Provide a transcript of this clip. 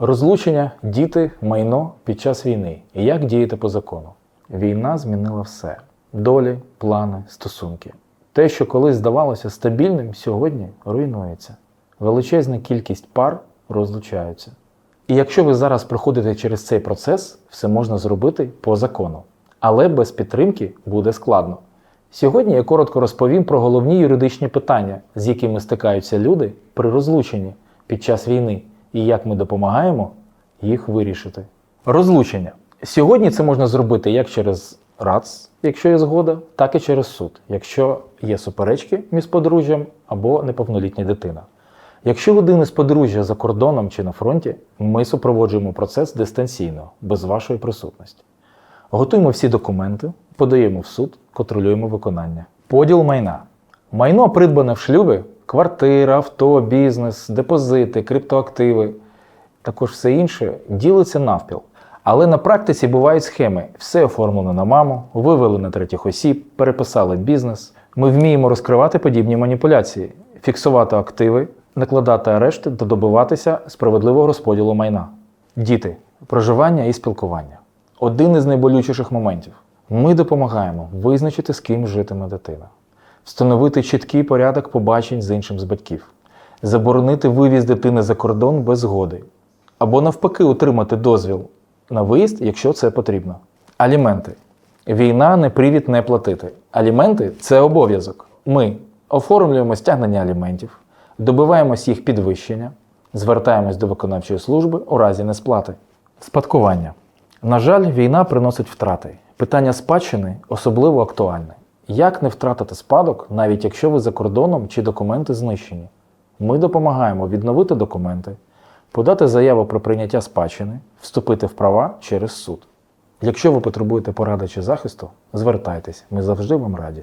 Розлучення, діти, майно під час війни. І як діяти по закону? Війна змінила все: долі, плани, стосунки. Те, що колись здавалося стабільним, сьогодні руйнується. Величезна кількість пар розлучаються. І якщо ви зараз проходите через цей процес, все можна зробити по закону. Але без підтримки буде складно. Сьогодні я коротко розповім про головні юридичні питання, з якими стикаються люди при розлученні під час війни, і як ми допомагаємо їх вирішити. Розлучення. Сьогодні це можна зробити як через РАЦ, якщо є згода, так і через суд, якщо є суперечки між подружжям або неповнолітня дитина. Якщо людина з подружжя за кордоном чи на фронті, ми супроводжуємо процес дистанційно, без вашої присутності. Готуємо всі документи, подаємо в суд, контролюємо виконання. Поділ майна. Майно придбане в шлюбі квартира, авто, бізнес, депозити, криптоактиви, також все інше ділиться навпіл. Але на практиці бувають схеми: все оформлено на маму, вивели на третіх осіб, переписали бізнес. Ми вміємо розкривати подібні маніпуляції, фіксувати активи, накладати арешти та добиватися справедливого розподілу майна. Діти, проживання і спілкування. Один із найболючіших моментів. Ми допомагаємо визначити, з ким житиме дитина, встановити чіткий порядок побачень з іншим з батьків, заборонити вивіз дитини за кордон без згоди, або навпаки отримати дозвіл на виїзд, якщо це потрібно. Аліменти. Війна не привід не платити. Аліменти це обов'язок. Ми оформлюємо стягнення аліментів, добиваємось їх підвищення, звертаємось до виконавчої служби у разі несплати. Спадкування. На жаль, війна приносить втрати. Питання спадщини особливо актуальне. Як не втратити спадок, навіть якщо ви за кордоном чи документи знищені? Ми допомагаємо відновити документи, подати заяву про прийняття спадщини, вступити в права через суд. Якщо ви потребуєте поради чи захисту, звертайтесь, ми завжди вам раді.